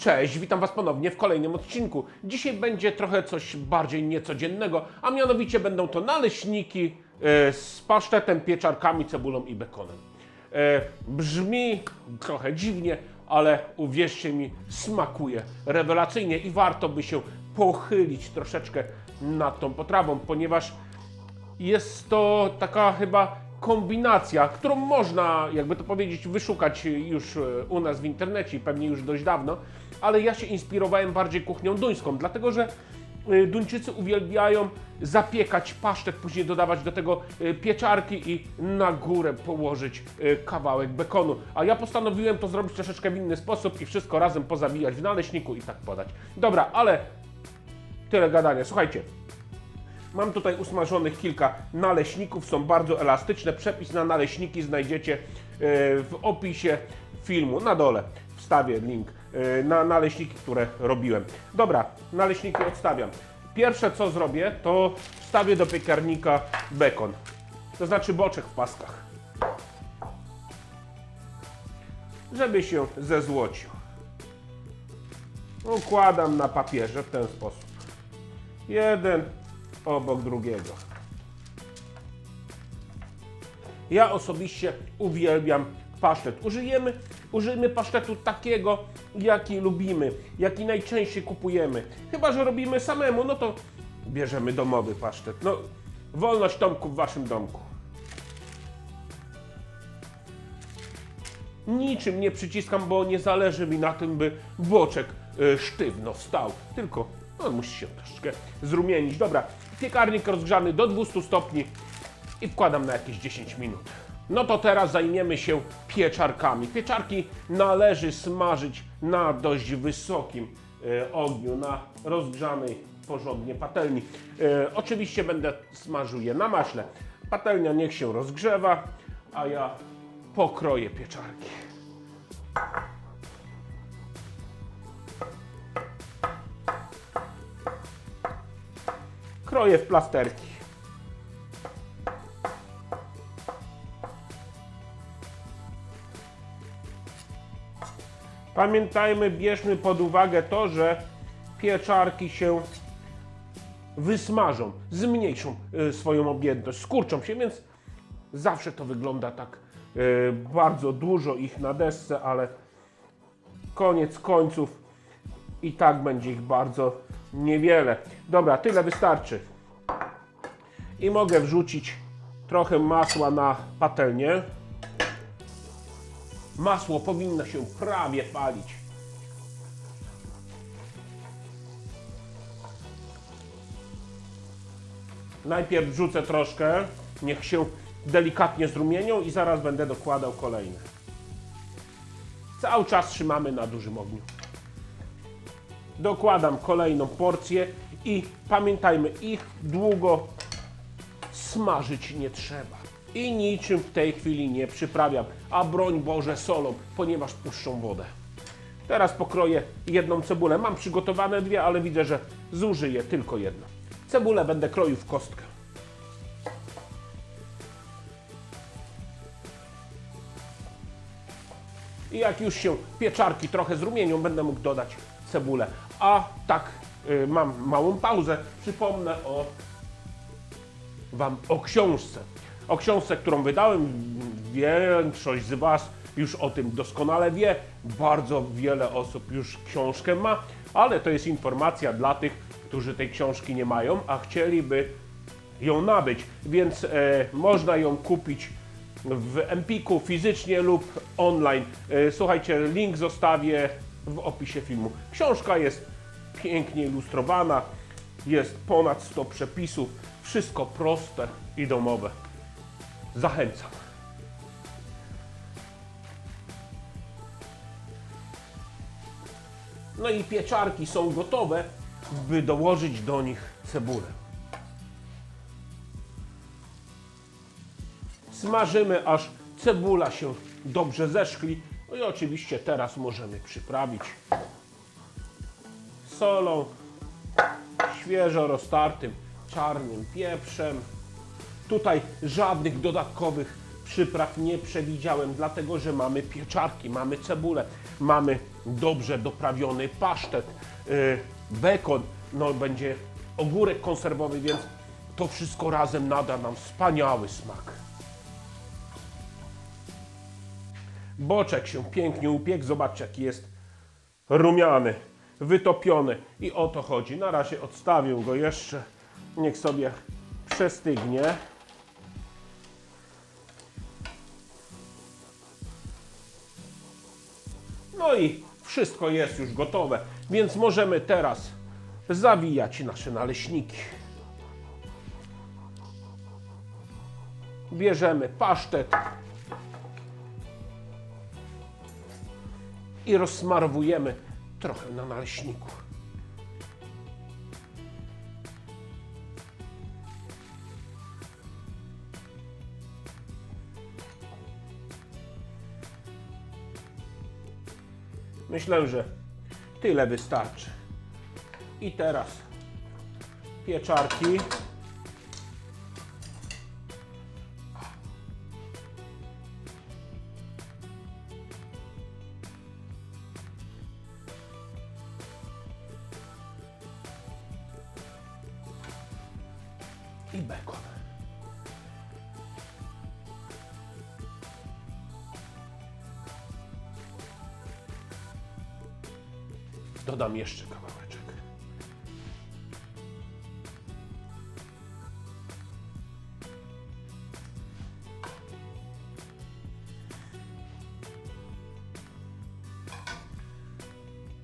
Cześć, witam Was ponownie w kolejnym odcinku. Dzisiaj będzie trochę coś bardziej niecodziennego, a mianowicie będą to naleśniki e, z pasztetem, pieczarkami, cebulą i bekonem. E, brzmi trochę dziwnie, ale uwierzcie mi, smakuje rewelacyjnie i warto by się pochylić troszeczkę nad tą potrawą, ponieważ jest to taka chyba kombinacja, którą można, jakby to powiedzieć, wyszukać już e, u nas w internecie i pewnie już dość dawno, ale ja się inspirowałem bardziej kuchnią duńską, dlatego że e, Duńczycy uwielbiają zapiekać pasztet, później dodawać do tego e, pieczarki i na górę położyć e, kawałek bekonu. A ja postanowiłem to zrobić troszeczkę w inny sposób i wszystko razem pozabijać w naleśniku i tak podać. Dobra, ale tyle gadania. Słuchajcie, Mam tutaj usmażonych kilka naleśników, są bardzo elastyczne. Przepis na naleśniki znajdziecie w opisie filmu. Na dole wstawię link e, na naleśniki, które robiłem. Dobra, naleśniki odstawiam. Pierwsze co zrobię, to wstawię do piekarnika bekon. To znaczy boczek w paskach. Żeby się zezłocił. Układam na papierze w ten sposób. Jeden obok drugiego. Ja osobiście uwielbiam pasztet. Użyjemy, użyjmy pasztetu takiego, jaki lubimy, jaki najczęściej kupujemy. Chyba, że robimy samemu, no to bierzemy domowy pasztet. No, wolność Tomku w waszym domku. Niczym nie przyciskam, bo nie zależy mi na tym, by boczek y, sztywno stał. Tylko on musi się troszeczkę zrumienić. Dobra, piekarnik rozgrzany do 200 stopni i wkładam na jakieś 10 minut. No to teraz zajmiemy się pieczarkami. Pieczarki należy smażyć na dość wysokim e, ogniu, na rozgrzanej porządnie patelni. E, oczywiście będę smażył je na maśle. Patelnia niech się rozgrzewa, a ja pokroję pieczarki. Kroję w plasterki. Pamiętajmy, bierzmy pod uwagę to, że pieczarki się wysmażą, zmniejszą y, swoją objętość, skurczą się, więc zawsze to wygląda tak y, bardzo dużo ich na desce, ale koniec końców i tak będzie ich bardzo niewiele. Dobra, tyle wystarczy. I mogę wrzucić trochę masła na patelnię. Masło powinno się prawie palić. Najpierw wrzucę troszkę, niech się delikatnie zrumienią i zaraz będę dokładał kolejne. Cały czas trzymamy na dużym ogniu. Dokładam kolejną porcję i pamiętajmy, ich długo smażyć nie trzeba. I niczym w tej chwili nie przyprawiam, a broń Boże solą, ponieważ puszczą wodę. Teraz pokroję jedną cebulę. Mam przygotowane dwie, ale widzę, że zużyję tylko jedną. Cebulę będę kroił w kostkę. I jak już się pieczarki trochę zrumienią, będę mógł dodać cebulę. A tak, y, mam małą pauzę. Przypomnę o Wam o książce. O książce, którą wydałem. Większość z Was już o tym doskonale wie. Bardzo wiele osób już książkę ma, ale to jest informacja dla tych, którzy tej książki nie mają, a chcieliby ją nabyć, więc e, można ją kupić w Empiku fizycznie lub online. E, słuchajcie, link zostawię w opisie filmu. Książka jest pięknie ilustrowana, jest ponad 100 przepisów, wszystko proste i domowe. Zachęcam. No i pieczarki są gotowe, by dołożyć do nich cebulę. Smażymy, aż cebula się dobrze zeszkli. No i oczywiście teraz możemy przyprawić solą, świeżo roztartym czarnym pieprzem. Tutaj żadnych dodatkowych przypraw nie przewidziałem, dlatego że mamy pieczarki, mamy cebulę, mamy dobrze doprawiony pasztet, yy, bekon, no będzie ogórek konserwowy, więc to wszystko razem nada nam wspaniały smak. Boczek się pięknie upiekł, zobaczcie jaki jest rumiany, wytopiony i o to chodzi. Na razie odstawię go jeszcze, niech sobie przestygnie. No i wszystko jest już gotowe, więc możemy teraz zawijać nasze naleśniki. Bierzemy pasztet i rozsmarowujemy trochę na naleśniku. Myślę, że tyle wystarczy. I teraz pieczarki. I bekon. Dodam jeszcze kawałeczek.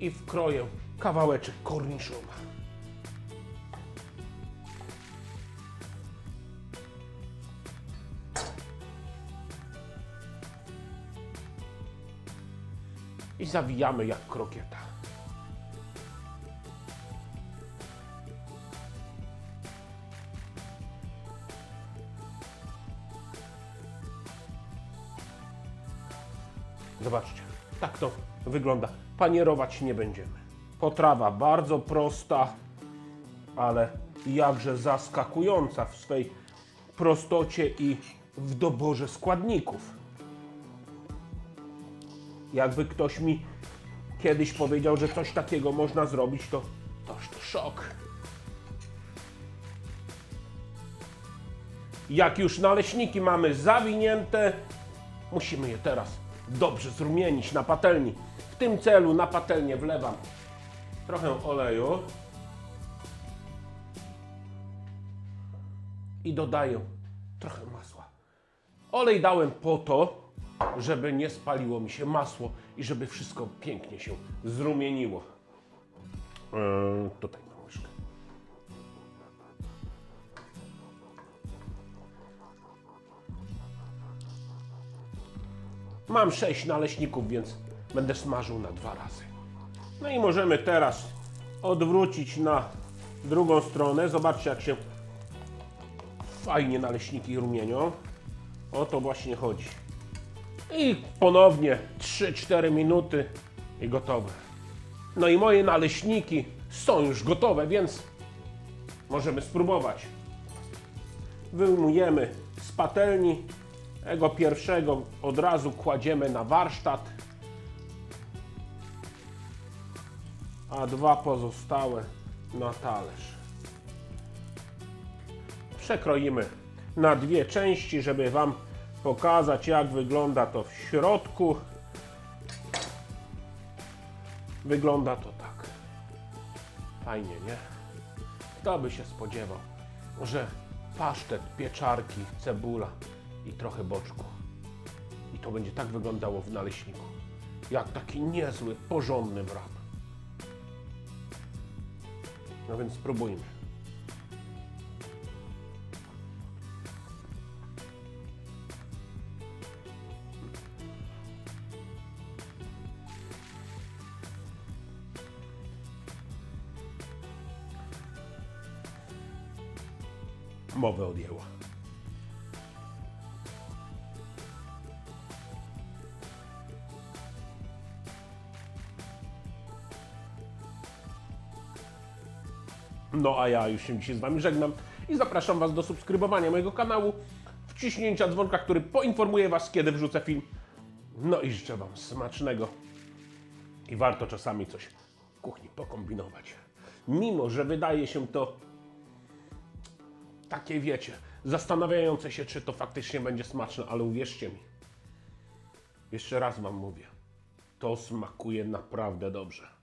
I wkroję kawałeczek korniszona. I zawijamy jak krokieta. Zobaczcie, tak to wygląda. Panierować nie będziemy. Potrawa bardzo prosta, ale jakże zaskakująca w swej prostocie i w doborze składników. Jakby ktoś mi kiedyś powiedział, że coś takiego można zrobić, to toż to szok. Jak już naleśniki mamy zawinięte, musimy je teraz dobrze zrumienić na patelni. W tym celu na patelnię wlewam trochę oleju i dodaję trochę masła. Olej dałem po to, żeby nie spaliło mi się masło i żeby wszystko pięknie się zrumieniło. Eee, tutaj mam 6 naleśników, więc będę smażył na dwa razy. No i możemy teraz odwrócić na drugą stronę. Zobaczcie, jak się fajnie naleśniki rumienią. O to właśnie chodzi. I ponownie 3-4 minuty i gotowe. No i moje naleśniki są już gotowe, więc możemy spróbować. Wyjmujemy z patelni. Tego pierwszego od razu kładziemy na warsztat, a dwa pozostałe na talerz. Przekroimy na dwie części, żeby Wam pokazać, jak wygląda to w środku. Wygląda to tak. Fajnie, nie? Kto by się spodziewał, że pasztet, pieczarki, cebula i trochę boczku. I to będzie tak wyglądało w naleśniku. Jak taki niezły, porządny wrap. No więc spróbujmy. Mowę odjęła. No a ja już się dzisiaj z Wami żegnam i zapraszam Was do subskrybowania mojego kanału. Wciśnięcia dzwonka, który poinformuje Was, kiedy wrzucę film. No i życzę Wam smacznego. I warto czasami coś w kuchni pokombinować. Mimo, że wydaje się to takie, wiecie, zastanawiające się, czy to faktycznie będzie smaczne, ale uwierzcie mi, jeszcze raz Wam mówię, to smakuje naprawdę dobrze.